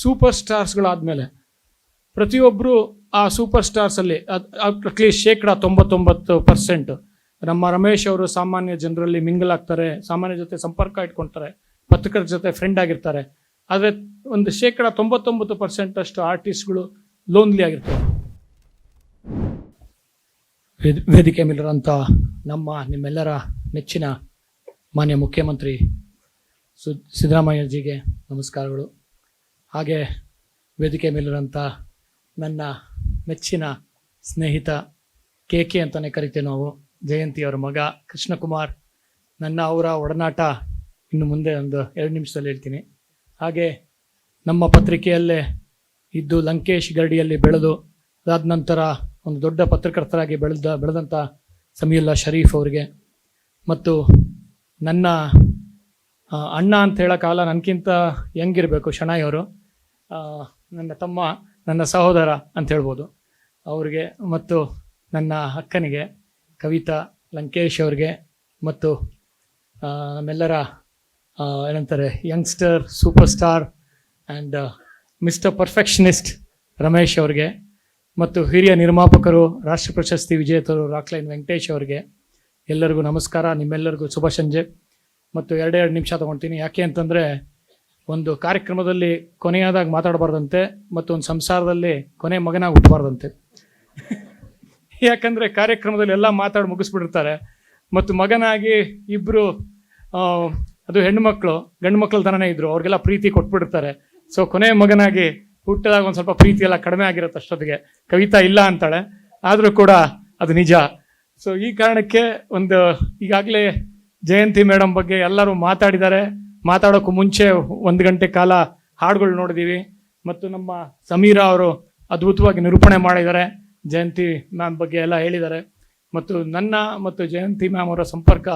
Super ಸ್ಟಾರ್ಸ್ಗಳಾದಮೇಲೆ ಪ್ರತಿಯೊಬ್ಬರು ಆ super ಸ್ಟಾರ್ಸಲ್ಲಿ at least ಶೇಕಡ ತೊಂಬತ್ತೊಂಬತ್ತು ಪರ್ಸೆಂಟ್ ನಮ್ಮ ರಮೇಶ್ ಅವರು ಸಾಮಾನ್ಯ ಜನರಲ್ಲಿ ಮಿಂಗಲ್ ಆಗ್ತಾರೆ, ಸಾಮಾನ್ಯ ಜೊತೆ ಸಂಪರ್ಕ ಇಟ್ಕೊಳ್ತಾರೆ ಪತ್ರಕರ್ತರ ಜೊತೆ ಫ್ರೆಂಡ್ ಆಗಿರ್ತಾರೆ. ಆದರೆ ಒಂದು ಶೇಕಡ ತೊಂಬತ್ತೊಂಬತ್ತು ಪರ್ಸೆಂಟ್ ಅಷ್ಟು ಆರ್ಟಿಸ್ಟ್ಗಳು ಲೋನ್ಲಿ ಆಗಿರ್ತಾರೆ. ವೇದ್- ವೇದಿಕೆ ಮೇಲಿರೋಂಥ ನಮ್ಮ, ನಿಮ್ಮೆಲ್ಲರ ನೆಚ್ಚಿನ ಮಾನ್ಯ ಮುಖ್ಯಮಂತ್ರಿ ಸು, ಸಿದ್ದರಾಮಯ್ಯಜಿಗೆ ನಮಸ್ಕಾರಗಳು. ಹಾಗೆ ವೇದಿಕೆ ಮೇಲಿರುವಂಥ ನನ್ನ ಮೆಚ್ಚಿನ ಸ್ನೇಹಿತ ಕೆ ಕೆ ಅಂತಲೇ ಕರಿತೇವೆ ನಾವು, ಜಯಂತಿ ಅವರ ಮಗ ಕೃಷ್ಣಕುಮಾರ್. ನನ್ನ ಅವರ ಒಡನಾಟ ಇನ್ನು ಮುಂದೆ ಒಂದು ಎರಡು ನಿಮಿಷದಲ್ಲಿ ಹೇಳ್ತೀನಿ. ಹಾಗೆ ನಮ್ಮ ಪತ್ರಿಕೆಯಲ್ಲೇ ಇದ್ದು ಲಂಕೇಶ್ ಗರಡಿಯಲ್ಲಿ ಬೆಳೆದು ಅದಾದ ನಂತರ ಒಂದು ದೊಡ್ಡ ಪತ್ರಕರ್ತರಾಗಿ ಬೆಳೆದ ಬೆಳೆದಂಥ ಸಮೀಲ್ಲಾ ಶರೀಫ್ ಅವರಿಗೆ. ಮತ್ತು ನನ್ನ ಅಣ್ಣ ಅಂತ ಹೇಳೋಕ್ಕಾಗಲ್ಲ ನನಗಿಂತ ಹೆಂಗಿರಬೇಕು ಶಣಾಯ್ ಅವರು. ನನ್ನ ತಮ್ಮ, ನನ್ನ ಸಹೋದರ ಅಂತ ಹೇಳ್ಬೋದು. ಅವ್ರಿಗೆ ಮತ್ತು ನನ್ನ ಅಕ್ಕನಿಗೆ, ಕವಿತಾ ಲಂಕೇಶ್ ಅವ್ರಿಗೆ ಮತ್ತು ನಮ್ಮೆಲ್ಲರ ಏನಂತಾರೆ youngster superstar and mister perfectionist Ramesh ಅವ್ರಿಗೆ ಮತ್ತು ಹಿರಿಯ ನಿರ್ಮಾಪಕರು, ರಾಷ್ಟ್ರ ಪ್ರಶಸ್ತಿ ವಿಜೇತರು ರಾಕ್ಲೈನ್ ವೆಂಕಟೇಶ್ ಅವರಿಗೆ ಎಲ್ಲರಿಗೂ ನಮಸ್ಕಾರ. ನಿಮ್ಮೆಲ್ಲರಿಗೂ ಶುಭ ಸಂಜೆ. ಮತ್ತು ಎರಡೆರಡು ನಿಮಿಷ ತೊಗೊಳ್ತೀನಿ ಯಾಕೆ ಅಂತಂದರೆ ಒಂದು ಕಾರ್ಯಕ್ರಮದಲ್ಲಿ ಕೊನೆಯಾದಾಗ ಮಾತಾಡಬಾರ್ದಂತೆ ಮತ್ತು ಒಂದು ಸಂಸಾರದಲ್ಲಿ ಕೊನೆ ಮಗನಾಗಿ ಹುಟ್ಟಬಾರ್ದಂತೆ. ಯಾಕಂದರೆ ಕಾರ್ಯಕ್ರಮದಲ್ಲಿ ಎಲ್ಲ ಮಾತಾಡಿ ಮುಗಿಸ್ಬಿಡ್ತಾರೆ ಮತ್ತು ಮಗನಾಗಿ ಇಬ್ಬರು ಅದು ಹೆಣ್ಣುಮಕ್ಕಳು ಗಂಡು ಮಕ್ಕಳು ಥರನೇ ಇದ್ರು, ಅವ್ರಿಗೆಲ್ಲ ಪ್ರೀತಿ ಕೊಟ್ಬಿಡ್ತಾರೆ ಸೊ ಕೊನೆ ಮಗನಾಗಿ ಹುಟ್ಟಿದಾಗ ಒಂದು ಸ್ವಲ್ಪ ಪ್ರೀತಿ ಎಲ್ಲ ಕಡಿಮೆ ಆಗಿರುತ್ತೆ ಅಷ್ಟೊತ್ತಿಗೆ. ಕವಿತಾ ಇಲ್ಲ ಅಂತಾಳೆ. ಆದರೂ ಕೂಡ ಅದು ನಿಜ. ಸೊ ಈ ಕಾರಣಕ್ಕೆ ಒಂದು ಈಗಾಗಲೇ ಜಯಂತಿ ಮೇಡಮ್ ಬಗ್ಗೆ ಎಲ್ಲರೂ ಮಾತಾಡಿದ್ದಾರೆ. ಮಾತಾಡೋಕ್ಕೂ ಮುಂಚೆ ಒಂದು ಗಂಟೆ ಕಾಲ ಹಾಡುಗಳು ನೋಡಿದ್ದೀವಿ ಮತ್ತು ನಮ್ಮ ಸಮೀರಾ ಅವರು ಅದ್ಭುತವಾಗಿ ನಿರೂಪಣೆ ಮಾಡಿದ್ದಾರೆ. ಜಯಂತಿ ಮ್ಯಾಮ್ ಬಗ್ಗೆ ಎಲ್ಲ ಹೇಳಿದ್ದಾರೆ. ಮತ್ತು ನನ್ನ ಮತ್ತು ಜಯಂತಿ ಮ್ಯಾಮ್ ಅವರ ಸಂಪರ್ಕ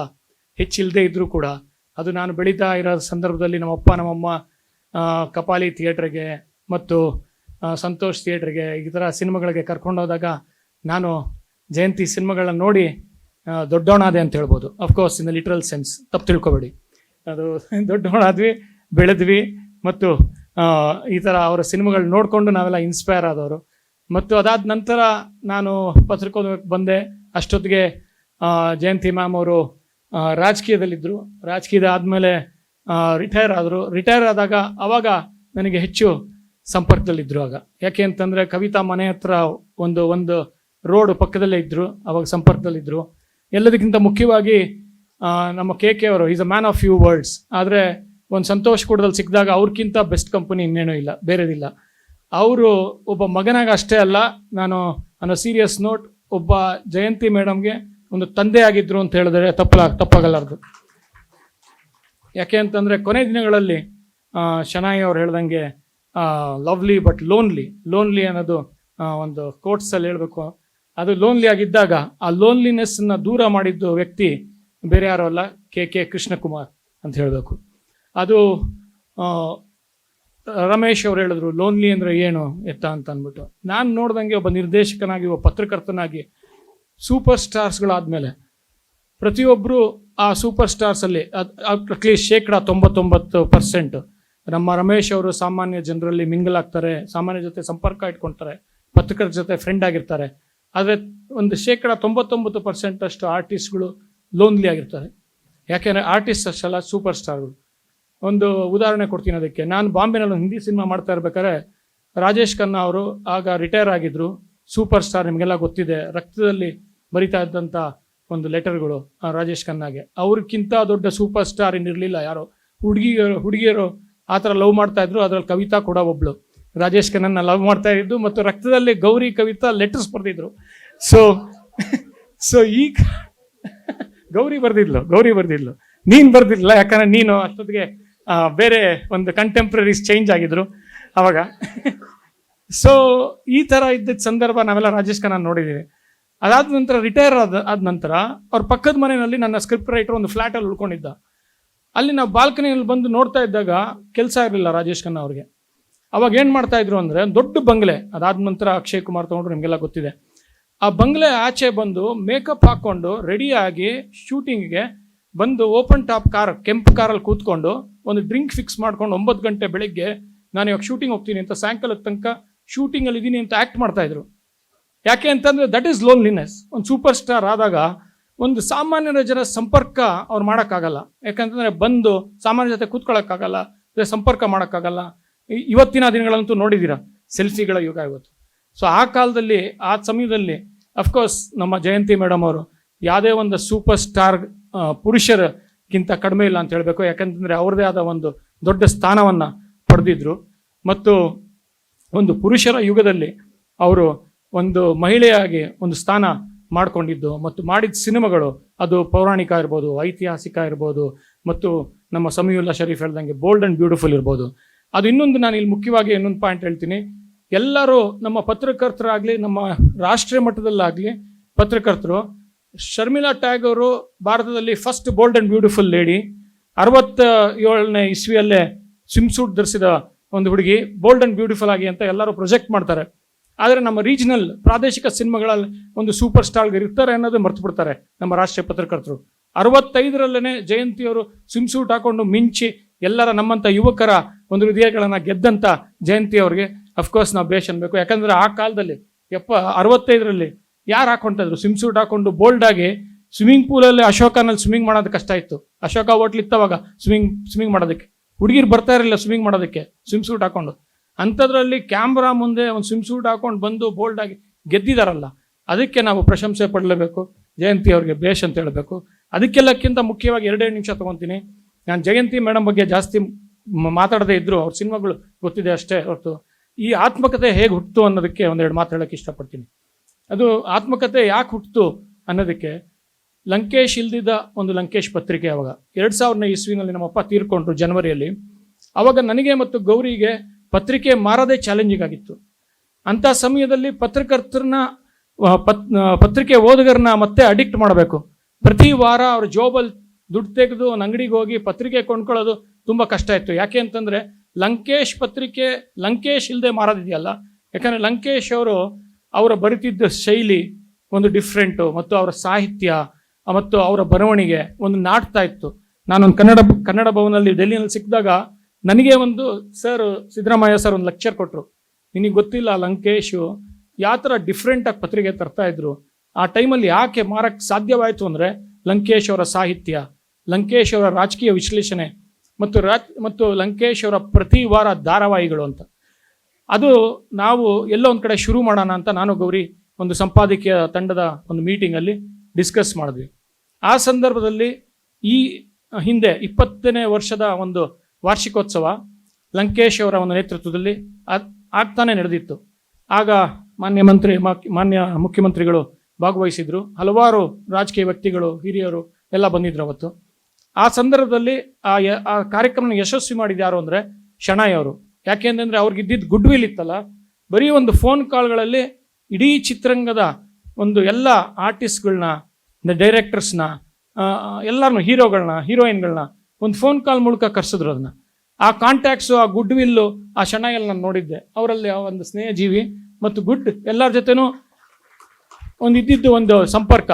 ಹೆಚ್ಚಿಲ್ಲದೆ ಇದ್ದರೂ ಕೂಡ ಅದು ನಾನು ಬೆಳೀತಾ ಇರೋ ಸಂದರ್ಭದಲ್ಲಿ ನಮ್ಮಪ್ಪ, ನಮ್ಮಮ್ಮ ಕಪಾಲಿ ಥಿಯೇಟ್ರಿಗೆ ಮತ್ತು ಸಂತೋಷ್ ಥಿಯೇಟ್ರಿಗೆ ಈ ಥರ ಸಿನಿಮಾಗಳಿಗೆ ಕರ್ಕೊಂಡೋದಾಗ ನಾನು ಜಯಂತಿ ಸಿನಿಮಾಗಳನ್ನ ನೋಡಿ ದೊಡ್ಡೋಣಾದೆ ಅಂತ ಹೇಳ್ಬೋದು. Of course in the literal sense ತಪ್ಪು ತಿಳ್ಕೊಬೇಡಿ. ಅದು ದೊಡ್ಡವನಾದ್ವಿ ಬೆಳೆದ್ವಿ. ಮತ್ತು ಈ ಥರ ಅವರ ಸಿನಿಮಾಗಳು ನೋಡಿಕೊಂಡು ನಾವೆಲ್ಲ ಇನ್ಸ್ಪೈರ್ ಆದವರು. ಮತ್ತು ಅದಾದ ನಂತರ ನಾನು ಪತ್ರಿಕೋದ್ಯಮಕ್ಕೆ ಬಂದೆ. ಅಷ್ಟೊತ್ತಿಗೆ ಜಯಂತಿ ಮ್ಯಾಮ್ ಅವರು ರಾಜಕೀಯದಲ್ಲಿದ್ದರು ರಾಜಕೀಯದ ಆದಮೇಲೆ ರಿಟೈರ್ ಆದರು. ರಿಟೈರ್ ಆದಾಗ ಅವಾಗ ನನಗೆ ಹೆಚ್ಚು ಸಂಪರ್ಕದಲ್ಲಿದ್ದರು ಆಗ. ಯಾಕೆ ಅಂತಂದರೆ ಕವಿತಾ ಮನೆ ಹತ್ರ ಒಂದು ಒಂದು ರೋಡ್ ಪಕ್ಕದಲ್ಲೇ ಇದ್ದರು ಅವಾಗ ಸಂಪರ್ಕದಲ್ಲಿದ್ದರು ಎಲ್ಲದಕ್ಕಿಂತ ಮುಖ್ಯವಾಗಿ ನಮ್ಮ ಕೆ ಕೆ ಅವರು is a man of few words ಆದರೆ ಒಂದು ಸಂತೋಷ್ ಕೂಡದಲ್ಲಿ ಸಿಕ್ಕಿದಾಗ ಅವ್ರಿಗಿಂತ ಬೆಸ್ಟ್ ಕಂಪನಿ ಇನ್ನೇನೂ ಇಲ್ಲ, ಬೇರೆದಿಲ್ಲ. ಅವರು ಒಬ್ಬ ಮಗನಾಗ ಅಷ್ಟೇ ಅಲ್ಲ, ನಾನು ಅನ್ನೋ ಸೀರಿಯಸ್ ನೋಟ್ ಒಬ್ಬ ಜಯಂತಿ ಮೇಡಮ್ಗೆ ಒಂದು ತಂದೆ ಆಗಿದ್ರು ಅಂತ ಹೇಳಿದ್ರೆ ತಪ್ಪಲ, ತಪ್ಪಾಗಲಾರ್ದು. ಯಾಕೆ ಅಂತಂದರೆ ಕೊನೆ ದಿನಗಳಲ್ಲಿ ಶನಾಯಿ ಅವ್ರು ಹೇಳ್ದಂಗೆ ಲವ್ಲಿ ಬಟ್ ಲೋನ್ಲಿ ಲೋನ್ಲಿ ಅನ್ನೋದು ಒಂದು ಕೋರ್ಟ್ಸಲ್ಲಿ ಹೇಳಬೇಕು. ಅದು ಲೋನ್ಲಿ ಆಗಿದ್ದಾಗ, ಆ ಲೋನ್ಲಿನೆಸ್ನ ದೂರ ಮಾಡಿದ್ದು ವ್ಯಕ್ತಿ ಬೇರೆ ಯಾರು ಅಲ್ಲ, ಕೆ ಕೆ ಕೃಷ್ಣಕುಮಾರ್ ಅಂತ ಹೇಳಬೇಕು. ಅದು ರಮೇಶ್ ಅವ್ರು ಹೇಳಿದ್ರು ಲೋನ್ಲಿ ಅಂದರೆ ಏನು? ಎತ್ತ ಅಂತ ಅಂದ್ಬಿಟ್ಟು. ನಾನು ನೋಡ್ದಂಗೆ ಒಬ್ಬ ನಿರ್ದೇಶಕನಾಗಿ, ಒಬ್ಬ ಪತ್ರಕರ್ತನಾಗಿ ಸೂಪರ್ ಸ್ಟಾರ್ಸ್ಗಳಾದಮೇಲೆ ಪ್ರತಿಯೊಬ್ಬರು ಆ ಸೂಪರ್ ಸ್ಟಾರ್ಸಲ್ಲಿ ಅಟ್ಲೀಸ್ಟ್ ಶೇಕಡ ತೊಂಬತ್ತೊಂಬತ್ತು ಪರ್ಸೆಂಟ್ ನಮ್ಮ ರಮೇಶ್ ಅವರು ಸಾಮಾನ್ಯ ಜನರಲ್ಲಿ ಮಿಂಗಲ್ ಆಗ್ತಾರೆ, ಸಾಮಾನ್ಯ ಜೊತೆ ಸಂಪರ್ಕ ಇಟ್ಕೊಳ್ತಾರೆ ಪತ್ರಕರ್ತರ ಜೊತೆ ಫ್ರೆಂಡ್ ಆಗಿರ್ತಾರೆ. ಆದರೆ ಒಂದು ಶೇಕಡ ತೊಂಬತ್ತೊಂಬತ್ತು ಪರ್ಸೆಂಟಷ್ಟು ಆರ್ಟಿಸ್ಟ್ಗಳು ಲೋನ್ಲಿ ಆಗಿರ್ತಾರೆ. ಯಾಕೆಂದರೆ ಆರ್ಟಿಸ್ಟ್ ಅಷ್ಟೆಲ್ಲ ಸೂಪರ್ ಸ್ಟಾರ್ಗಳು ಒಂದು ಉದಾಹರಣೆ ಕೊಡ್ತೀನಿ ಅದಕ್ಕೆ. ನಾನು ಬಾಂಬೆನಲ್ಲಿ ಹಿಂದಿ ಸಿನಿಮಾ ಮಾಡ್ತಾ ಇರ್ಬೇಕಾದ್ರೆ, ರಾಜೇಶ್ ಖನ್ನಾ ಅವರು ಆಗ ರಿಟೈರ್ ಆಗಿದ್ರು. ಸೂಪರ್ ಸ್ಟಾರ್ ನಿಮಗೆಲ್ಲ ಗೊತ್ತಿದೆ, ರಕ್ತದಲ್ಲಿ ಬರಿತಾ ಇದ್ದಂಥ ಒಂದು ಲೆಟರ್ಗಳು ರಾಜೇಶ್ ಖನ್ನಾಗೆ. ಅವ್ರಿಗಿಂತ ದೊಡ್ಡ ಸೂಪರ್ ಸ್ಟಾರ್ ಇನ್ನಿರಲಿಲ್ಲ ಯಾರೋ. ಹುಡುಗಿಯರು ಹುಡುಗಿಯರು ಆ ಥರ ಲವ್ ಮಾಡ್ತಾ ಇದ್ರು, ಅದ್ರಲ್ಲಿ ಕವಿತಾ ಕೂಡ ಒಬ್ಳು. ರಾಜೇಶ್ ಖನ್ನನ್ನ ಲವ್ ಮಾಡ್ತಾ ಇದ್ದು ಮತ್ತು ರಕ್ತದಲ್ಲಿ ಗೌರಿ, ಕವಿತಾ ಲೆಟರ್ಸ್ ಬರೆದಿದ್ರು. ಸೊ ಸೊ ಈಗ ಗೌರಿ ಬರ್ದಿದ್ಲು ಗೌರಿ ಬರ್ದಿದ್ಲು. ನೀನು ಬರ್ದಿಲ್ಲ ಯಾಕಂದ್ರೆ ನೀನು ಅಷ್ಟೊತ್ತಿಗೆ ಬೇರೆ ಒಂದು ಕಂಟೆಂಪ್ರರೀಸ್ ಚೇಂಜ್ ಆಗಿದ್ರು ಅವಾಗ. ಸೊ ಈ ಥರ ಇದ್ದಿದ್ದ ಸಂದರ್ಭ ನಾವೆಲ್ಲ ರಾಜೇಶ್ ಖನ್ನಾ ನೋಡಿದ್ದೀವಿ ಅದಾದ ನಂತರ ರಿಟೈರ್ ಆದ ಆದ ನಂತರ ಅವ್ರ ಪಕ್ಕದ ಮನೆಯಲ್ಲಿ ನನ್ನ ಸ್ಕ್ರಿಪ್ಟ್ ರೈಟರ್ ಒಂದು ಫ್ಲ್ಯಾಟಲ್ಲಿ ಉಳ್ಕೊಂಡಿದ್ದ. ಅಲ್ಲಿ ನಾವು ಬಾಲ್ಕನಿಯಲ್ಲಿ ಬಂದು ನೋಡ್ತಾ ಇದ್ದಾಗ ಕೆಲಸ ಇರಲಿಲ್ಲ ರಾಜೇಶ್ ಖನ್ನಾ ಅವ್ರಿಗೆ ಅವಾಗ ಏನು ಮಾಡ್ತಾ ಇದ್ರು ಅಂದರೆ, ದೊಡ್ಡ ಬಂಗ್ಲೆ, ಅದಾದ ನಂತರ ಅಕ್ಷಯ್ ಕುಮಾರ್ ತೊಗೊಂಡ್ರು, ನಿಮಗೆಲ್ಲ ಗೊತ್ತಿದೆ. ಆ ಬಂಗ್ಲೆ ಆಚೆ ಬಂದು ಮೇಕಪ್ ಹಾಕ್ಕೊಂಡು ರೆಡಿಯಾಗಿ ಶೂಟಿಂಗ್ಗೆ ಬಂದು ಓಪನ್ ಟಾಪ್ ಕಾರ್ ಕೆಂಪು ಕಾರಲ್ಲಿ ಕೂತ್ಕೊಂಡು ಒಂದು ಡ್ರಿಂಕ್ ಫಿಕ್ಸ್ ಮಾಡ್ಕೊಂಡು ಒಂಬತ್ತು ಗಂಟೆ ಬೆಳಿಗ್ಗೆ ನಾನು ಇವಾಗ ಶೂಟಿಂಗ್ ಹೋಗ್ತೀನಿ ಅಂತ ಸಾಯಂಕಾಲದ ತನಕ ಶೂಟಿಂಗಲ್ಲಿ ಇದ್ದೀನಿ ಅಂತ ಆ್ಯಕ್ಟ್ ಮಾಡ್ತಾಯಿದ್ರು ಯಾಕೆ ಅಂತಂದರೆ ದಟ್ ಈಸ್ ಲೋನ್ಲಿನೆಸ್ ಒಂದು ಸೂಪರ್ ಸ್ಟಾರ್ ಆದಾಗ ಒಂದು ಸಾಮಾನ್ಯರ ಜನ ಸಂಪರ್ಕ ಅವ್ರು ಮಾಡೋಕ್ಕಾಗಲ್ಲ. ಯಾಕಂತಂದರೆ ಬಂದು ಸಾಮಾನ್ಯ ಜೊತೆ ಕೂತ್ಕೊಳ್ಳೋಕ್ಕಾಗಲ್ಲ ಸಂಪರ್ಕ ಮಾಡೋಕ್ಕಾಗಲ್ಲ. ಇವತ್ತಿನ ದಿನಗಳಂತೂ ನೋಡಿದ್ದೀರಾ ಸೆಲ್ಫಿಗಳ ಯುಗ ಇವತ್ತು. ಸೊ ಆ ಕಾಲದಲ್ಲಿ, ಆ ಸಮಯದಲ್ಲಿ ಅಫ್ಕೋರ್ಸ್ ನಮ್ಮ ಜಯಂತಿ ಮೇಡಮ್ ಅವರು ಯಾವುದೇ ಒಂದು ಸೂಪರ್ ಸ್ಟಾರ್ ಪುರುಷರಕ್ಕಿಂತ ಕಡಿಮೆ ಇಲ್ಲ ಅಂತ ಹೇಳಬೇಕು. ಯಾಕಂತಂದರೆ ಅವ್ರದ್ದೇ ಆದ ಒಂದು ದೊಡ್ಡ ಸ್ಥಾನವನ್ನು ಪಡೆದಿದ್ರು. ಮತ್ತು ಒಂದು ಪುರುಷರ ಯುಗದಲ್ಲಿ ಅವರು ಒಂದು ಮಹಿಳೆಯಾಗಿ ಒಂದು ಸ್ಥಾನ ಮಾಡಿಕೊಂಡಿದ್ದು. ಮತ್ತು ಮಾಡಿದ ಸಿನಿಮಾಗಳು, ಅದು ಪೌರಾಣಿಕ ಇರ್ಬೋದು, ಐತಿಹಾಸಿಕ ಇರ್ಬೋದು, ಮತ್ತು ನಮ್ಮ ಸಮೀವುಲ್ಲಾ ಶರೀಫ್ ಹೇಳ್ದಂಗೆ ಬೋಲ್ಡ್ ಆ್ಯಂಡ್ ಬ್ಯೂಟಿಫುಲ್ ಇರ್ಬೋದು. ಅದು ಇನ್ನೊಂದು ನಾನು ಇಲ್ಲಿ ಮುಖ್ಯವಾಗಿ ಇನ್ನೊಂದು ಪಾಯಿಂಟ್ ಹೇಳ್ತೀನಿ. ಎಲ್ಲರೂ ನಮ್ಮ ಪತ್ರಕರ್ತರಾಗಲಿ, ನಮ್ಮ ರಾಷ್ಟ್ರೀಯ ಮಟ್ಟದಲ್ಲಾಗಲಿ ಪತ್ರಕರ್ತರು ಶರ್ಮಿಲಾ ಟ್ಯಾಗ್ ಭಾರತದಲ್ಲಿ first bold and beautiful lady ಅರವತ್ತ ಏಳನೇ ಇಸ್ವಿಯಲ್ಲೇ ಸ್ವಿಮ್ ಸೂಟ್ ಧರಿಸಿದ ಒಂದು ಹುಡುಗಿ ಬೋಲ್ಡ್ ಆ್ಯಂಡ್ ಬ್ಯೂಟಿಫುಲ್ ಆಗಿ ಅಂತ ಎಲ್ಲರೂ ಪ್ರೊಜೆಕ್ಟ್ ಮಾಡ್ತಾರೆ. ಆದರೆ ನಮ್ಮ ರೀಜನಲ್ ಪ್ರಾದೇಶಿಕ ಸಿನಿಮಾಗಳಲ್ಲಿ ಒಂದು ಸೂಪರ್ ಸ್ಟಾರ್ಗೆ ಇರ್ತಾರೆ ಅನ್ನೋದು ಮರ್ತು ಬಿಡ್ತಾರೆ ನಮ್ಮ ರಾಷ್ಟ್ರೀಯ ಪತ್ರಕರ್ತರು. ಅರವತ್ತೈದರಲ್ಲೇ ಜಯಂತಿಯವರು ಸ್ವಿಮ್ ಸೂಟ್ ಹಾಕೊಂಡು ಮಿಂಚಿ ಎಲ್ಲರ ನಮ್ಮಂಥ ಯುವಕರ ಒಂದು ಹೃದಯಗಳನ್ನು ಗೆದ್ದಂಥ ಜಯಂತಿ ಅವರಿಗೆ ಅಫ್ಕೋರ್ಸ್ ನಾವು ಬೇಷ್ ಅನ್ಬೇಕು ಯಾಕಂದ್ರೆ ಆ ಕಾಲದಲ್ಲಿ ಎಪ್ಪ ಅರವತ್ತೈದರಲ್ಲಿ ಯಾರು ಹಾಕೊಂತ ಇದ್ರು ಸ್ವಿಮ್ ಸೂಟ್ ಹಾಕೊಂಡು ಬೋಲ್ಡ್ ಆಗಿ ಸ್ವಿಮ್ಮಿಂಗ್ ಪೂಲಲ್ಲಿ ಅಶೋಕನಲ್ಲಿ ಸ್ವಿಮ್ಮಿಂಗ್ ಮಾಡೋದು ಕಷ್ಟ ಇತ್ತು. ಅಶೋಕ ಹೋಟ್ಲ್ ಇತ್ತವಾಗ ಸ್ವಿಮ್ಮಿಂಗ್ ಸ್ವಿಮ್ಮಿಂಗ್ ಮಾಡೋದಕ್ಕೆ. ಹುಡುಗಿರು ಬರ್ತಾ ಇರಲಿಲ್ಲ ಸ್ವಿಮ್ಮಿಂಗ್ ಮಾಡೋದಕ್ಕೆ ಸ್ವಿಮ್ ಸೂಟ್ ಹಾಕೊಂಡು. ಅಂಥದ್ರಲ್ಲಿ ಕ್ಯಾಮ್ರಾ ಮುಂದೆ ಒಂದು ಸ್ವಿಮ್ ಸೂಟ್ ಹಾಕೊಂಡು ಬಂದು ಬೋಲ್ಡ್ ಆಗಿ ಗೆದ್ದಿದಾರಲ್ಲ, ಅದಕ್ಕೆ ನಾವು ಪ್ರಶಂಸೆ ಪಡಲೇಬೇಕು. ಜಯಂತಿ ಅವ್ರಿಗೆ ಬೇಷ್ ಅಂತ ಹೇಳಬೇಕು. ಅದಕ್ಕೆಲ್ಲಕ್ಕಿಂತ ಮುಖ್ಯವಾಗಿ ಎರಡೇ ನಿಮಿಷ ತೊಗೊತೀನಿ. ನಾನು ಜಯಂತಿ ಮೇಡಮ್ ಬಗ್ಗೆ ಜಾಸ್ತಿ ಮಾತಾಡದೇ ಇದ್ರು, ಅವ್ರ ಸಿನಿಮಾಗಳು ಗೊತ್ತಿದೆ ಅಷ್ಟೇ ಹೊರತು. ಈ ಆತ್ಮಕತೆ ಹೇಗೆ ಹುಟ್ಟಿತು ಅನ್ನೋದಕ್ಕೆ ಒಂದೆರಡು ಮಾತು ಹೇಳೋಕ್ಕೆ ಇಷ್ಟಪಡ್ತೀನಿ. ಅದು ಆತ್ಮಕತೆ ಯಾಕೆ ಹುಟ್ಟಿತು ಅನ್ನೋದಕ್ಕೆ ಲಂಕೇಶ್ ಇಲ್ದಿದ್ದ ಒಂದು ಲಂಕೇಶ್ ಪತ್ರಿಕೆ ಅವಾಗ. ಎರಡು ಸಾವಿರನೇ ಇಸ್ವಿನಲ್ಲಿ ನಮ್ಮಪ್ಪ ತೀರ್ಕೊಂಡ್ರು ಜನವರಿಯಲ್ಲಿ. ಅವಾಗ ನನಗೆ ಮತ್ತು ಗೌರಿಗೆ ಪತ್ರಿಕೆ ಮಾರದೇ ಚಾಲೆಂಜಿಂಗ್ ಆಗಿತ್ತು. ಅಂಥ ಸಮಯದಲ್ಲಿ ಪತ್ರಕರ್ತರನ್ನ ಪತ್ ಪತ್ರಿಕೆ ಓದುಗರನ್ನ ಮತ್ತೆ ಅಡಿಕ್ಟ್ ಮಾಡಬೇಕು. ಪ್ರತಿ ವಾರ ಅವ್ರ ಜೋಬಲ್ಲಿ ದುಡ್ಡು ತೆಗೆದು ಒಂದು ಅಂಗಡಿಗೆ ಹೋಗಿ ಪತ್ರಿಕೆ ಕೊಂಡ್ಕೊಳ್ಳೋದು ತುಂಬ ಕಷ್ಟ ಇತ್ತು. ಯಾಕೆ ಅಂತಂದರೆ ಲಂಕೇಶ್ ಪತ್ರಿಕೆ, ಲಂಕೇಶ್ ಇಲ್ಲದೆ ಮಾರೋದಿದೆಯಲ್ಲ ಯಾಕಂದರೆ ಲಂಕೇಶ್ ಅವರು, ಅವರ ಬರಿತಿದ್ದ ಶೈಲಿ ಒಂದು ಡಿಫ್ರೆಂಟು ಮತ್ತು ಅವರ ಸಾಹಿತ್ಯ ಮತ್ತು ಅವರ ಬರವಣಿಗೆ ಒಂದು ನಾಟ್ತಾ ಇತ್ತು. ನಾನೊಂದು ಕನ್ನಡ ಕನ್ನಡ ಭವನಲ್ಲಿ ಡೆಲ್ಲಿನಲ್ಲಿ ಸಿಕ್ಕಿದಾಗ ನನಗೆ ಒಂದು ಸರ್ ಸಿದ್ದರಾಮಯ್ಯ ಸರ್ ಒಂದು ಲೆಕ್ಚರ್ ಕೊಟ್ಟರು ನಿನಗೆ ಗೊತ್ತಿಲ್ಲ ಲಂಕೇಶು ಯಾವ ಥರ ಡಿಫ್ರೆಂಟಾಗಿ ಪತ್ರಿಕೆ ತರ್ತಾ ಇದ್ರು? ಆ ಟೈಮಲ್ಲಿ ಯಾಕೆ ಮಾರಕ್ಕೆ ಸಾಧ್ಯವಾಯಿತು ಅಂದರೆ ಲಂಕೇಶ್ ಅವರ ಸಾಹಿತ್ಯ, ಲಂಕೇಶ್ ಅವರ ರಾಜಕೀಯ ವಿಶ್ಲೇಷಣೆ ಮತ್ತು ರಾಜ್ ಮತ್ತು ಲಂಕೇಶ್ ಅವರ ಪ್ರತಿ ವಾರ ಧಾರಾವಾಹಿಗಳು ಅಂತ. ಅದು ನಾವು ಎಲ್ಲೋ ಒಂದು ಕಡೆ ಶುರು ಮಾಡೋಣ ಅಂತ ನಾನು, ಗೌರಿ, ಒಂದು ಸಂಪಾದಕೀಯ ತಂಡದ ಒಂದು ಮೀಟಿಂಗಲ್ಲಿ ಡಿಸ್ಕಸ್ ಮಾಡಿದ್ವಿ. ಆ ಸಂದರ್ಭದಲ್ಲಿ ಈ ಹಿಂದೆ ಇಪ್ಪತ್ತನೇ ವರ್ಷದ ಒಂದು ವಾರ್ಷಿಕೋತ್ಸವ ಲಂಕೇಶ್ ಅವರ ಒಂದು ನೇತೃತ್ವದಲ್ಲಿ ಆಗ್- ಆಗ್ತಾನೆ ನಡೆದಿತ್ತು. ಆಗ ಮಾನ್ಯ ಮಂತ್ರಿ ಮಾನ್ಯ ಮುಖ್ಯಮಂತ್ರಿಗಳು ಭಾಗವಹಿಸಿದ್ರು. ಹಲವಾರು ರಾಜಕೀಯ ವ್ಯಕ್ತಿಗಳು, ಹಿರಿಯರು ಎಲ್ಲ ಬಂದಿದ್ರು ಅವತ್ತು. ಆ ಸಂದರ್ಭದಲ್ಲಿ ಆ ಆ ಕಾರ್ಯಕ್ರಮನ ಯಶಸ್ವಿ ಮಾಡಿದ ಯಾರು ಅಂದರೆ ಶಣಾಯ್ ಅವರು. ಯಾಕೆ ಅಂತಂದರೆ ಅವ್ರಿಗೆ ಇದ್ದಿದ್ದು ಗುಡ್ ವಿಲ್ ಇತ್ತಲ್ಲ, ಬರೀ ಒಂದು ಫೋನ್ ಕಾಲ್ಗಳಲ್ಲಿ ಇಡೀ ಚಿತ್ರರಂಗದ ಒಂದು ಎಲ್ಲ ಆರ್ಟಿಸ್ಟ್ಗಳನ್ನ ಡೈರೆಕ್ಟರ್ಸ್ನ ಎಲ್ಲರನ್ನು ಹೀರೋಗಳನ್ನ ಹೀರೋಯಿನ್ಗಳನ್ನ ಒಂದು ಫೋನ್ ಕಾಲ್ ಮೂಲಕ ಕರ್ಸಿದ್ರು ಅದನ್ನ ಆ ಕಾಂಟ್ಯಾಕ್ಟ್ಸು ಆ ಗುಡ್ ವಿಲ್ಲು ಆ ಶಣಾಯಲ್ಲಿ ನಾನು ನೋಡಿದ್ದೆ. ಅವರಲ್ಲಿ ಒಂದು ಸ್ನೇಹಜೀವಿ ಮತ್ತು ಗುಡ್ ಎಲ್ಲರ ಜೊತೆನೂ ಒಂದು ಇದ್ದಿದ್ದು ಒಂದು ಸಂಪರ್ಕ.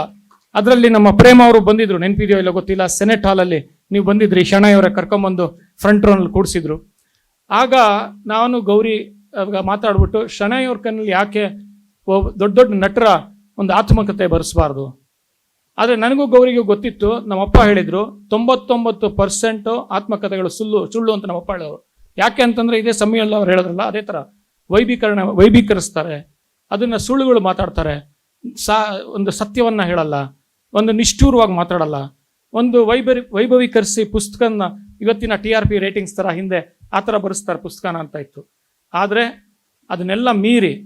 ಅದರಲ್ಲಿ ನಮ್ಮ ಪ್ರೇಮ ಅವರು ಬಂದಿದ್ರು. ನೆನಪಿದೆಯೋ ಇಲ್ಲ ಗೊತ್ತಿಲ್ಲ. ಸೆನೆಟ್ ಹಾಲಲ್ಲಿ ನೀವು ಬಂದಿದ್ರಿ. ಶಣಯ್ಯವರ ಕರ್ಕೊಂಬಂದು ಫ್ರಂಟ್ ರೋನಲ್ಲಿ ಕೂಡಿಸಿದ್ರು. ಆಗ ನಾನು ಗೌರಿ ಮಾತಾಡ್ಬಿಟ್ಟು ಶಣಯ್ಯವ್ರ ಕಣ್ಣಲ್ಲಿ ಯಾಕೆ ದೊಡ್ಡ ದೊಡ್ಡ ನಟರ ಒಂದು ಆತ್ಮಕತೆ ಬರೆಸಬಾರ್ದು? ಆದರೆ ನನಗೂ ಗೌರಿಗೂ ಗೊತ್ತಿತ್ತು. ನಮ್ಮಪ್ಪ ಹೇಳಿದ್ರು, ತೊಂಬತ್ತೊಂಬತ್ತು ಪರ್ಸೆಂಟು ಆತ್ಮಕಥೆಗಳು ಸುಳ್ಳು ಸುಳ್ಳು ಅಂತ ನಮ್ಮಪ್ಪ ಹೇಳೋರು ಯಾಕೆ ಅಂತಂದ್ರೆ ಇದೇ ಸಮಯದಲ್ಲಿ ಅವ್ರು ಹೇಳಿದ್ರಲ್ಲ, ಅದೇ ಥರ ವೈಭೀಕರಣ, ವೈಭೀಕರಿಸ್ತಾರೆ. ಅದನ್ನ ಸುಳ್ಳುಗಳು ಮಾತಾಡ್ತಾರೆ. ಸಾ, ಒಂದು ಸತ್ಯವನ್ನ ಹೇಳಲ್ಲ. ಒಂದು ನಿಷ್ಠೂರವಾಗಿ ಮಾತಾಡಲ್ಲ. ಒಂದು ವೈಭರಿ, ವೈಭವೀಕರಿಸಿ ಪುಸ್ತಕನ ಇವತ್ತಿನ ಟಿ ಆರ್ ಪಿ ರೇಟಿಂಗ್ಸ್ ಥರ ಹಿಂದೆ ಆ ಥರ ಬರೆಸ್ತಾರೆ ಪುಸ್ತಕನ ಅಂತ ಇತ್ತು. ಆದರೆ ಅದನ್ನೆಲ್ಲ ಮೀರಿ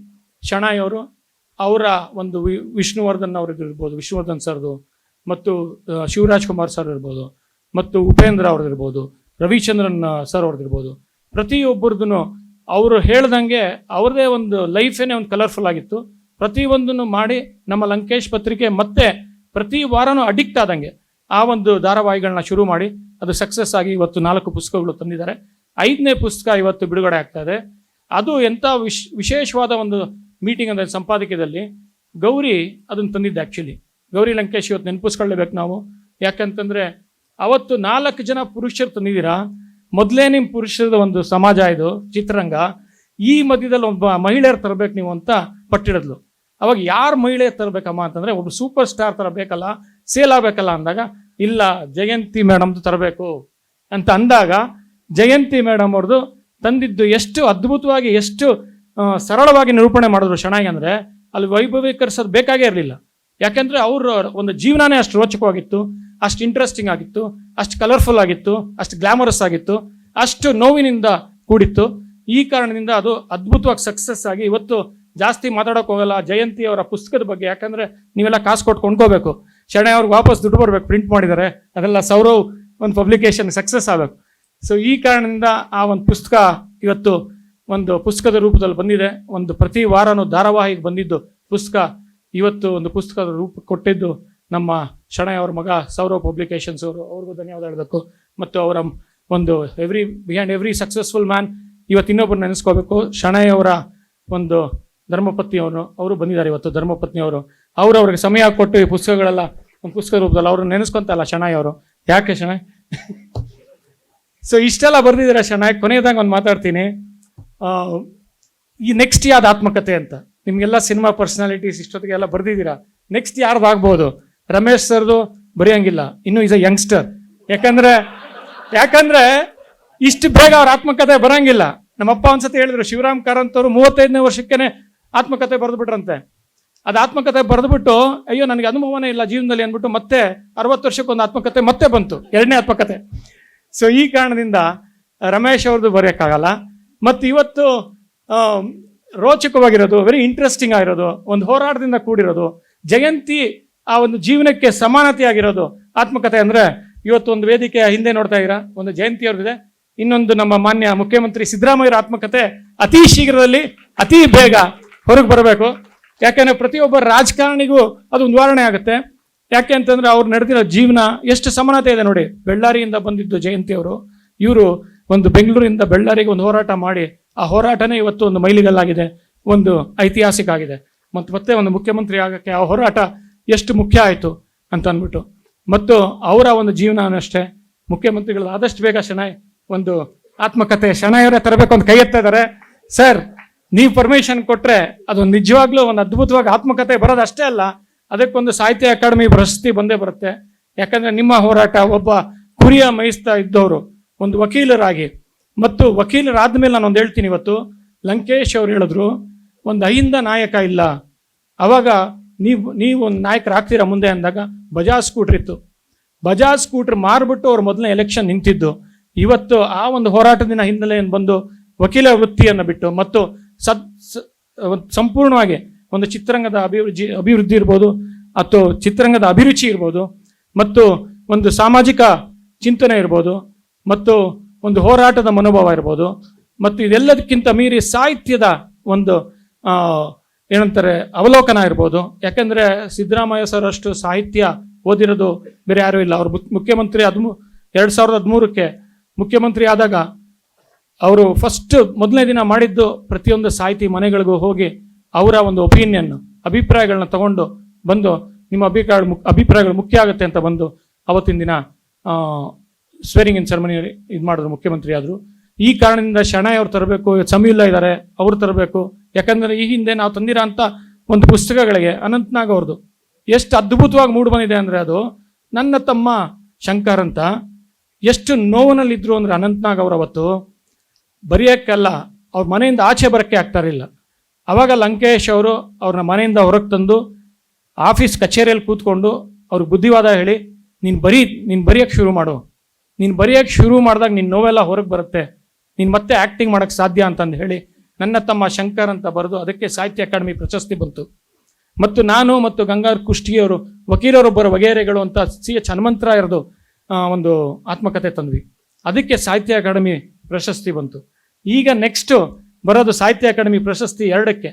ಶಣಾಯ್ ಅವರು ಅವರ ಒಂದು ವಿ- ವಿಷ್ಣುವರ್ಧನ್ ಅವ್ರದ್ದು ಇರ್ಬೋದು, ವಿಷ್ಣುವರ್ಧನ್ ಸರ್ದು ಮತ್ತು ಶಿವರಾಜ್ ಕುಮಾರ್ ಸರ್ ಇರ್ಬೋದು ಮತ್ತು ಉಪೇಂದ್ರ ಅವ್ರದ್ದಿರ್ಬೋದು ರವಿಚಂದ್ರನ್ ಸರ್ ಅವ್ರದ್ದಿರ್ಬೋದು ಪ್ರತಿಯೊಬ್ಬರದ್ದು ಅವರು ಹೇಳ್ದಂಗೆ ಅವ್ರದೇ ಒಂದು ಲೈಫೇನೆ ಒಂದು ಕಲರ್ಫುಲ್ ಆಗಿತ್ತು. ಪ್ರತಿಯೊಂದನ್ನು ಮಾಡಿ ನಮ್ಮ ಲಂಕೇಶ್ ಪತ್ರಿಕೆ ಮತ್ತೆ ಪ್ರತಿ ವಾರನೂ ಅಡಿಕ್ಟ್ ಆದಂಗೆ ಆ ಒಂದು ಧಾರಾವಾಹಿಗಳನ್ನ ಶುರು ಮಾಡಿ ಅದು ಸಕ್ಸಸ್ ಆಗಿ ಇವತ್ತು ನಾಲ್ಕು ಪುಸ್ತಕಗಳು ತಂದಿದ್ದಾರೆ. ಐದನೇ ಪುಸ್ತಕ ಇವತ್ತು ಬಿಡುಗಡೆ ಆಗ್ತಾ ಇದೆ. ಅದು ಎಂಥ ವಿಶ್, ವಿಶೇಷವಾದ ಒಂದು ಮೀಟಿಂಗ್ ಅಂದರೆ ಸಂಪಾದಕೀಯದಲ್ಲಿ, ಗೌರಿ ಅದನ್ನು ತಂದಿದ್ದೆ ಆ್ಯಕ್ಚುಲಿ ಗೌರಿ ಲಂಕೇಶ್ ಇವತ್ತು ನೆನಪಿಸ್ಕೊಳ್ಳೇಬೇಕು ನಾವು. ಯಾಕಂತಂದರೆ ಅವತ್ತು ನಾಲ್ಕು ಜನ ಪುರುಷರು ತಂದಿದ್ದೀರಾ? ಮೊದಲೇ ನಿಮ್ಮ ಪುರುಷರದ ಒಂದು ಸಮಾಜ ಇದು, ಚಿತ್ರರಂಗ. ಈ ಮಧ್ಯದಲ್ಲಿ ಒಬ್ಬ ಮಹಿಳೆಯರು ತರಬೇಕು ನೀವು ಅಂತ ಪಟ್ಟಿಡಿದ್ಲು. ಅವಾಗ ಯಾರು ಮಹಿಳೆ ತರಬೇಕಮ್ಮ ಅಂತಂದ್ರೆ ಒಬ್ಬ ಸೂಪರ್ ಸ್ಟಾರ್ ತರ ಬೇಕಲ್ಲ ಸೇಲ್ ಆಗಬೇಕಲ್ಲ ಅಂದಾಗ, ಇಲ್ಲ, ಜಯಂತಿ ಮೇಡಮ್ದು ತರಬೇಕು ಅಂತ ಅಂದಾಗ ಜಯಂತಿ ಮೇಡಮ್ ಅವ್ರದ್ದು ತಂದಿದ್ದು ಎಷ್ಟು ಅದ್ಭುತವಾಗಿ, ಎಷ್ಟು ಸರಳವಾಗಿ ನಿರೂಪಣೆ ಮಾಡಿದ್ರು ಚೆನ್ನಾಗಿ ಅಂದ್ರೆ ಅಲ್ಲಿ ವೈಭವೀಕರಿಸೋದು ಬೇಕಾಗೇ ಇರಲಿಲ್ಲ. ಯಾಕೆಂದರೆ ಅವ್ರ ಒಂದು ಜೀವನನೇ ಅಷ್ಟು ರೋಚಕವಾಗಿತ್ತು, ಅಷ್ಟು ಇಂಟ್ರೆಸ್ಟಿಂಗ್ ಆಗಿತ್ತು, ಅಷ್ಟು ಕಲರ್ಫುಲ್ ಆಗಿತ್ತು, ಅಷ್ಟು ಗ್ಲಾಮರಸ್ ಆಗಿತ್ತು, ಅಷ್ಟು ನೋವಿನಿಂದ ಕೂಡಿತ್ತು. ಈ ಕಾರಣದಿಂದ ಅದು ಅದ್ಭುತವಾಗಿ ಸಕ್ಸಸ್ ಆಗಿ ಇವತ್ತು ಜಾಸ್ತಿ ಮಾತಾಡೋಕೆ ಜಯಂತಿ ಅವರ ಪುಸ್ತಕದ ಬಗ್ಗೆ. ಯಾಕಂದರೆ ನೀವೆಲ್ಲ ಕಾಸು ಕೊಟ್ಟು ಕೊಂಡ್ಕೋಬೇಕು. ಶರಣೆ ಅವ್ರಿಗೆ ವಾಪಸ್ ದುಡ್ಡು ಬರಬೇಕು ಪ್ರಿಂಟ್ ಮಾಡಿದ್ದಾರೆ. ಅದೆಲ್ಲ ಸೌರವ್ ಒಂದು ಪಬ್ಲಿಕೇಶನ್ ಸಕ್ಸಸ್ ಆಗಬೇಕು. ಸೊ ಈ ಕಾರಣದಿಂದ ಆ ಒಂದು ಪುಸ್ತಕ ಇವತ್ತು ಒಂದು ಪುಸ್ತಕದ ರೂಪದಲ್ಲಿ ಬಂದಿದೆ. ಒಂದು ಪ್ರತಿ ವಾರನೂ ಧಾರಾವಾಹಿಗೆ ಬಂದಿದ್ದು ಪುಸ್ತಕ. ಇವತ್ತು ಒಂದು ಪುಸ್ತಕದ ರೂಪ ಕೊಟ್ಟಿದ್ದು ನಮ್ಮ ಶಣೆ ಅವ್ರ ಮಗ ಸೌರವ್ ಪಬ್ಲಿಕೇಶನ್ಸ್ ಅವರು. ಅವ್ರಿಗೂ ಧನ್ಯವಾದ ಹೇಳಬೇಕು. ಮತ್ತು ಅವರ ಒಂದು every behind every successful man ಇವತ್ತು ಇನ್ನೊಬ್ಬರು ನೆನೆಸ್ಕೋಬೇಕು. ಅವರ ಒಂದು ಧರ್ಮಪತ್ನಿಯವರು, ಅವರು ಬಂದಿದ್ದಾರೆ ಇವತ್ತು ಧರ್ಮಪತ್ನಿಯವರು. ಅವರು ಅವ್ರಿಗೆ ಸಮಯ ಕೊಟ್ಟು ಈ ಪುಸ್ತಕಗಳೆಲ್ಲ ಒಂದು ಪುಸ್ತಕ ರೂಪದಲ್ಲಿ ಅವರು ನೆನೆಸ್ಕೊಂತಲ್ಲ ಶನಾಯ್ ಅವರು. ಯಾಕೆ ಶನಾಯ್ ಸೊ ಇಷ್ಟೆಲ್ಲ ಬರೆದಿದ್ದಾರೆ ಶನಾಯ್ ಕೊನೆಯದಾಗ ಒಂದು ಮಾತಾಡ್ತೀನಿ. ಈ ನೆಕ್ಸ್ಟ್ ಯಾವ್ದು ಆತ್ಮಕತೆ ಅಂತ? ನಿಮಗೆಲ್ಲ ಸಿನಿಮಾ ಪರ್ಸನಾಲಿಟೀಸ್ ಇಷ್ಟೊತ್ತಿಗೆ ಎಲ್ಲ ಬರ್ದಿದ್ದೀರಾ? ನೆಕ್ಸ್ಟ್ ಯಾರ್ದು ಆಗ್ಬೋದು? ರಮೇಶ್ ಸರ್ದು ಬರೆಯಂಗಿಲ್ಲ. ಇನ್ನು ಈಸ್ ಅ ಯಂಗ್ಸ್ಟರ್ ಯಾಕಂದ್ರೆ ಯಾಕಂದ್ರೆ ಇಷ್ಟು ಬೇಗ ಅವ್ರ ಆತ್ಮಕತೆ ಬರಂಗಿಲ್ಲ. ನಮ್ಮಪ್ಪ ಒಂದ್ಸತಿ ಹೇಳಿದ್ರು, ಶಿವರಾಮ್ ಕಾರಂತ್ ಅವರು ಮೂವತ್ತೈದನೇ ವರ್ಷಕ್ಕೇನೆ ಆತ್ಮಕತೆ ಬರೆದ್ಬಿಟ್ರಂತೆ. ಅದು ಆತ್ಮಕತೆ ಬರೆದುಬಿಟ್ಟು, ಅಯ್ಯೋ, ನನಗೆ ಅನುಭವನೇ ಇಲ್ಲ ಜೀವನದಲ್ಲಿ, ಅಂದ್ಬಿಟ್ಟು ಮತ್ತೆ ಅರವತ್ತು ವರ್ಷಕ್ಕೊಂದು ಆತ್ಮಕತೆ ಮತ್ತೆ ಬಂತು, ಎರಡನೇ ಆತ್ಮಕತೆ ಸೊ ಈ ಕಾರಣದಿಂದ ರಮೇಶ್ ಅವ್ರದ್ದು ಬರೆಯೋಕ್ಕಾಗಲ್ಲ. ಮತ್ತು ಇವತ್ತು ರೋಚಕವಾಗಿರೋದು ವೆರಿ ಇಂಟ್ರೆಸ್ಟಿಂಗ್ ಆಗಿರೋದು, ಒಂದು ಹೋರಾಟದಿಂದ ಕೂಡಿರೋದು, ಜಯಂತಿ ಆ ಒಂದು ಜೀವನಕ್ಕೆ ಸಮಾನತೆಯಾಗಿರೋದು ಆತ್ಮಕತೆ ಅಂದರೆ, ಇವತ್ತು ಒಂದು ವೇದಿಕೆಯ ಹಿಂದೆ ನೋಡ್ತಾ ಇದ್ದೀರಾ? ಒಂದು ಜಯಂತಿ ಅವ್ರದ್ದಿದೆ ಇನ್ನೊಂದು ನಮ್ಮ ಮಾನ್ಯ ಮುಖ್ಯಮಂತ್ರಿ ಸಿದ್ದರಾಮಯ್ಯರ ಆತ್ಮಕತೆ ಅತಿ ಶೀಘ್ರದಲ್ಲಿ, ಅತಿ ಬೇಗ ಹೊರಗೆ ಬರಬೇಕು. ಯಾಕೆಂದರೆ ಪ್ರತಿಯೊಬ್ಬ ರಾಜಕಾರಣಿಗೂ ಅದು ಒಂದು ನಿವಾರಣೆ ಆಗುತ್ತೆ. ಯಾಕೆ ಅಂತಂದರೆ ಅವ್ರು ನಡೆದಿರೋ ಜೀವನ ಎಷ್ಟು ಸಮಾನತೆ ಇದೆ ನೋಡಿ. ಬೆಳ್ಳಾರಿಯಿಂದ ಬಂದಿದ್ದು ಜಯಂತಿ ಅವರು. ಇವರು ಒಂದು ಬೆಂಗಳೂರಿಂದ ಬೆಳ್ಳಾರಿಗೆ ಒಂದು ಹೋರಾಟ ಮಾಡಿ, ಆ ಹೋರಾಟನೇ ಇವತ್ತು ಒಂದು ಮೈಲಿಗಲ್ಲಾಗಿದೆ. ಒಂದು ಐತಿಹಾಸಿಕ ಆಗಿದೆ. ಮತ್ತು ಮತ್ತೆ ಒಂದು ಮುಖ್ಯಮಂತ್ರಿ ಆಗೋಕ್ಕೆ ಆ ಹೋರಾಟ ಎಷ್ಟು ಮುಖ್ಯ ಆಯಿತು ಅಂತ ಅಂದ್ಬಿಟ್ಟು. ಮತ್ತು ಅವರ ಒಂದು ಜೀವನ ಅಷ್ಟೇ. ಮುಖ್ಯಮಂತ್ರಿಗಳು ಆದಷ್ಟು ಬೇಗ ಶೆಣಾಯ್ ಒಂದು ಆತ್ಮಕತೆ ಶೆಣಾಯವರೇ ತರಬೇಕು ಅಂತ ಕೈ ಎತ್ತಾ ಇದ್ದಾರೆ. ಸರ್ ನೀವು ಪರ್ಮಿಷನ್ ಕೊಟ್ಟರೆ ಅದು ನಿಜವಾಗ್ಲೂ ಒಂದು ಅದ್ಭುತವಾಗಿ ಆತ್ಮಕತೆ ಬರೋದಷ್ಟೇ ಅಲ್ಲ, ಅದಕ್ಕೊಂದು ಸಾಹಿತ್ಯ ಅಕಾಡೆಮಿ ಪ್ರಶಸ್ತಿ ಬಂದೇ ಬರುತ್ತೆ. ಯಾಕಂದರೆ ನಿಮ್ಮ ಹೋರಾಟ ಒಬ್ಬ ಕುರಿಯ ಮೇಯಿಸ್ತಾ ಇದ್ದವರು, ಒಂದು ವಕೀಲರಾಗಿ. ಮತ್ತು ವಕೀಲರಾದ್ಮೇಲೆ ನಾನು ಒಂದು ಹೇಳ್ತೀನಿ ಇವತ್ತು. ಲಂಕೇಶ್ ಅವ್ರು ಹೇಳಿದ್ರು, ಒಂದು ಅಹಿಂದ ನಾಯಕ ಇಲ್ಲ. ಅವಾಗ ನೀವು ನೀವು ಒಂದು ನಾಯಕರಾಗ್ತೀರಾ ಮುಂದೆ? ಅಂದಾಗ ಬಜಾಜ್ ಸ್ಕೂಟ್ರ್ ಇತ್ತು. ಬಜಾಜ್ ಸ್ಕೂಟ್ರ್ ಮಾರ್ಬಿಟ್ಟು ಅವ್ರು ಮೊದಲನೇ ಎಲೆಕ್ಷನ್ ನಿಂತಿದ್ದು. ಇವತ್ತು ಆ ಒಂದು ಹೋರಾಟದಿನ ಹಿನ್ನೆಲೆಯನ್ನು ಬಂದು ವಕೀಲ ವೃತ್ತಿಯನ್ನು ಬಿಟ್ಟು, ಮತ್ತು ಸದ್ ಸಂಪೂರ್ಣವಾಗಿ ಒಂದು ಚಿತ್ರರಂಗದ ಅಭಿವೃದ್ಧಿ ಅಭಿವೃದ್ಧಿ ಇರ್ಬೋದು, ಅಥವಾ ಚಿತ್ರರಂಗದ ಅಭಿರುಚಿ ಇರ್ಬೋದು, ಮತ್ತು ಒಂದು ಸಾಮಾಜಿಕ ಚಿಂತನೆ ಇರ್ಬೋದು, ಮತ್ತು ಒಂದು ಹೋರಾಟದ ಮನೋಭಾವ ಇರ್ಬೋದು, ಮತ್ತು ಇದೆಲ್ಲದಕ್ಕಿಂತ ಮೀರಿ ಸಾಹಿತ್ಯದ ಒಂದು ಏನಂತಾರೆ, ಅವಲೋಕನ ಇರ್ಬೋದು. ಯಾಕಂದ್ರೆ ಸಿದ್ದರಾಮಯ್ಯ ಸರ್ ಅಷ್ಟು ಸಾಹಿತ್ಯ ಓದಿರೋದು ಬೇರೆ ಯಾರೂ ಇಲ್ಲ. ಅವರು ಮುಖ್ಯಮಂತ್ರಿ ಹದಿಮೂ, ಎರಡು ಸಾವಿರದ ಹದಿಮೂರಕ್ಕೆ ಮುಖ್ಯಮಂತ್ರಿ ಆದಾಗ ಅವರು ಫಸ್ಟ್ ಮೊದಲನೇ ದಿನ ಮಾಡಿದ್ದು ಪ್ರತಿಯೊಂದು ಸಾಹಿತಿ ಮನೆಗಳಿಗೂ ಹೋಗಿ ಅವರ ಒಂದು ಒಪಿನಿಯನ್ ಅಭಿಪ್ರಾಯಗಳನ್ನ ತಗೊಂಡು ಬಂದು ನಿಮ್ಮ ಅಭಿಪ್ರಾಯ ಅಭಿಪ್ರಾಯಗಳು ಮುಖ್ಯ ಆಗುತ್ತೆ ಅಂತ ಬಂದು ಅವತ್ತಿನ ದಿನ ಸ್ವೇರಿಂಗ್ ಇನ್ ಸೆರೆಮನಿ ಇದು ಮಾಡಿದ್ರು ಮುಖ್ಯಮಂತ್ರಿ ಆದರು ಈ ಕಾರಣದಿಂದ ಶಣೈ ಅವ್ರು ತರಬೇಕು ಸಮೀಲ್ಲ ಇದ್ದಾರೆ ಅವ್ರು ತರಬೇಕು. ಯಾಕಂದ್ರೆ ಈ ಹಿಂದೆ ನಾವು ತಂದಿರೋ ಅಂತ ಒಂದು ಪುಸ್ತಕಗಳಿಗೆ ಅನಂತನಾಗ್ ಅವ್ರದ್ದು ಎಷ್ಟು ಅದ್ಭುತವಾಗಿ ಮೂಡಿ ಬಂದಿದೆ ಅಂದ್ರೆ ಅದು ನನ್ನ ತಮ್ಮ ಶಂಕರ್ ಅಂತ ಎಷ್ಟು ನೋವಿನಲ್ಲಿದ್ರು ಅಂದ್ರೆ ಅನಂತನಾಗ್ ಅವ್ರ ಅವತ್ತು ಬರೆಯೋಕ್ಕಲ್ಲ ಅವ್ರ ಮನೆಯಿಂದ ಆಚೆ ಬರೋಕ್ಕೆ ಆಗ್ತಾ ಇರಲಿಲ್ಲ. ಅವಾಗ ಲಂಕೇಶ್ ಅವರು ಅವ್ರನ್ನ ಮನೆಯಿಂದ ಹೊರಗೆ ತಂದು ಆಫೀಸ್ ಕಚೇರಿಯಲ್ಲಿ ಕೂತ್ಕೊಂಡು ಅವ್ರಿಗೆ ಬುದ್ಧಿವಾದ ಹೇಳಿ, ನೀನು ಬರೀ, ನೀನು ಬರೆಯೋಕ್ಕೆ ಶುರು ಮಾಡು. ನೀನು ಬರೆಯೋಕ್ಕೆ ಶುರು ಮಾಡಿದಾಗ ನಿನ್ನ ನೋವೆಲ್ಲ ಹೊರಗೆ ಬರುತ್ತೆ. ನೀನು ಮತ್ತೆ ಆ್ಯಕ್ಟಿಂಗ್ ಮಾಡೋಕ್ಕೆ ಸಾಧ್ಯ ಅಂತಂದು ಹೇಳಿ ನನ್ನ ತಮ್ಮ ಶಂಕರ್ ಅಂತ ಬರೆದು ಅದಕ್ಕೆ ಸಾಹಿತ್ಯ ಅಕಾಡೆಮಿ ಪ್ರಶಸ್ತಿ ಬಂತು. ಮತ್ತು ನಾನು ಮತ್ತು ಗಂಗಾರ್ ಕುಷ್ಟಿಯವರು ವಕೀಲರೊಬ್ಬರ ವಗೇರೆಗಳು ಅಂತ ಸಿ ಎಚ್ ಹನುಮಂತರಾಯರದು ಒಂದು ಆತ್ಮಕತೆ ತಂದ್ವಿ. ಅದಕ್ಕೆ ಸಾಹಿತ್ಯ ಅಕಾಡೆಮಿ ಪ್ರಶಸ್ತಿ ಬಂತು. ಈಗ ನೆಕ್ಸ್ಟು ಬರೋದು ಸಾಹಿತ್ಯ ಅಕಾಡೆಮಿ ಪ್ರಶಸ್ತಿ ಎರಡಕ್ಕೆ.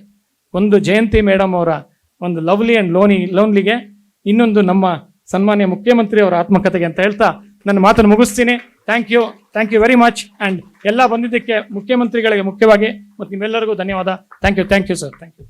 ಒಂದು ಜಯಂತಿ ಮೇಡಮ್ ಅವರ ಒಂದು ಲವ್ಲಿ ಆ್ಯಂಡ್ ಲೋನಿ, ಲೋನ್ಲಿಗೆ, ಇನ್ನೊಂದು ನಮ್ಮ ಸನ್ಮಾನ್ಯ ಮುಖ್ಯಮಂತ್ರಿ ಅವರ ಆತ್ಮಕತೆಗೆ ಅಂತ ಹೇಳ್ತಾ ನನ್ನ ಮಾತನ್ನು ಮುಗಿಸ್ತೀನಿ. Thank you thank you very much and ಎಲ್ಲ ಬಂದಿದ್ದಕ್ಕೆ ಮುಖ್ಯಮಂತ್ರಿಗಳಿಗೆ ಮುಖ್ಯವಾಗಿ ಮತ್ತು ನಿಮ್ಮೆಲ್ಲರಿಗೂ ಧನ್ಯವಾದ. Thank you thank you sir thank you